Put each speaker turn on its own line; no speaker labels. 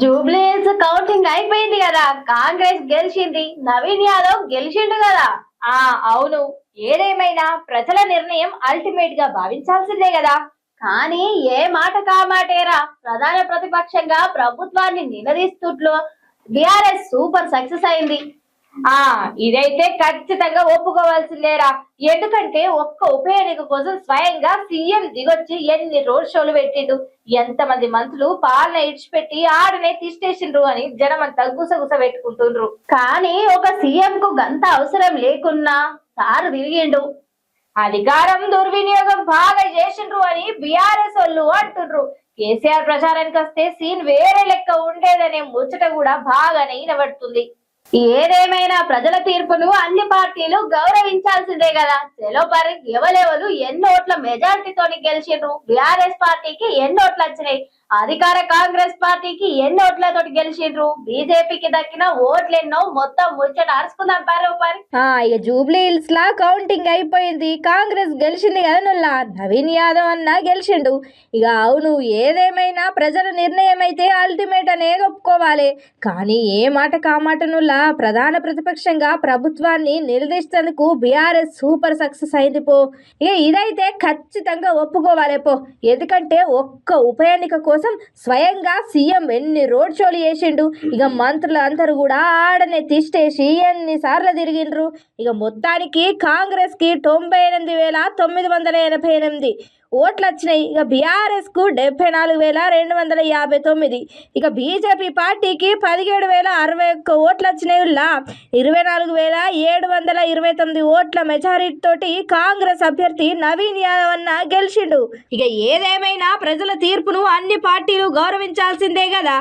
Jubilee Hills counting అయిపోయింది కదా. కాంగ్రెస్ గెలిచింది. నవీన్ యాదవ్ గెలిచిండు కదా.
ఆ అవును. ఏదేమైనా ప్రజల నిర్ణయం అల్టిమేట్గా భావించాల్సిందే కదా.
కానీ ఏ మాట కామాటేరా? ప్రధాన ప్రతిపక్షంగా ప్రభుత్వాన్ని నిలదీస్తుట్లు బిఆర్ఎస్ సూపర్ సక్సెస్ అయింది.
ఆ ఇదైతే ఖచ్చితంగా ఒప్పుకోవాల్సిందేరా. ఎందుకంటే ఒక్క ఉప ఎన్నిక కోసం స్వయంగా సీఎం దిగొచ్చి ఎన్ని రోడ్ షోలు పెట్టిండు ఎంతమంది మంత్రులు పాలన ఇడిచిపెట్టి ఆడనే తీసేసిండ్రు అని జనమంతా గుసగుస పెట్టుకుంటుండ్రు.
కానీ ఒక సీఎం కు గంత అవసరం లేకున్నా సారు తిరిగిండు
అధికారం దుర్వినియోగం బాగా చేసిండ్రు అని బీఆర్ఎస్ వాళ్ళు అంటుండ్రు. కేసీఆర్ ప్రచారానికి వస్తే సీన్ వేరే లెక్క ఉండేదనే ముచ్చట కూడా బాగానే వినబడుతుంది.
ఏదేమైనా ప్రజల తీర్పును అన్ని పార్టీలు గౌరవించాల్సిందే కదా. చెలో పరి ఎన్నోట్ల ఎన్ని ఓట్ల మెజార్టీతోని గెలిచిండ్రు. బిఆర్ఎస్ పార్టీకి ఎన్నోట్లు వచ్చినాయి అధికార కాంగ్రెస్ పార్టీకి ఎన్ని ఓట్లతో గెలిచిండ్రు? బీజేపీకి దక్కిన ఓట్లు ఎన్నో మొత్తం ముచ్చట అరుచుకుందాం పరి
ఇక జూబ్లీ హిల్స్ లా కౌంటింగ్ అయిపోయింది. కాంగ్రెస్ గెలిచింది కదా నుల్లా? నవీన్ యాదవ్ అన్న గెలిచిండు. ఇక అవును ఏదేమైనా ప్రజల నిర్ణయం అయితే అల్టిమేట్ అనే ఒప్పుకోవాలి. కానీ ఏ మాట కామాట నుల్లా? ప్రధాన ప్రతిపక్షంగా ప్రభుత్వాన్ని నిలదీసేందుకు బీఆర్ఎస్ సూపర్ సక్సెస్ అయింది పో. ఇక ఇదైతే ఖచ్చితంగా ఒప్పుకోవాలి పో. ఎందుకంటే ఒక్క ఉప ఎన్నిక కోసం స్వయంగా సీఎం ఎన్ని రోడ్ షోలు చేసిండు? ఇక మంత్రులు అందరూ కూడా ఆడనే తిష్టేసి ఎన్నిసార్లు తిరిగిండ్రు? ఇక మొత్తానికి కాంగ్రెస్కి తొంభై ఎనిమిది వేల తొమ్మిది వందల ఎనభై ఎనిమిది ఓట్లు వచ్చినాయి ఇక బీఆర్ఎస్కు డెబ్బై నాలుగు వేల రెండు వందల యాభై తొమ్మిది. ఇక బీజేపీ పార్టీకి పదిహేడు వేల అరవై ఒక్క ఓట్లు వచ్చినాయి ఇరవై నాలుగు వేల ఏడు వందల ఇరవై తొమ్మిది ఓట్ల మెజారిటీతోటి కాంగ్రెస్ అభ్యర్థి నవీన్ యాదవ్ అన్న గెలిచిండు. ఇక ఏదేమైనా ప్రజల తీర్పును అన్ని పార్టీలు గౌరవించాల్సిందే కదా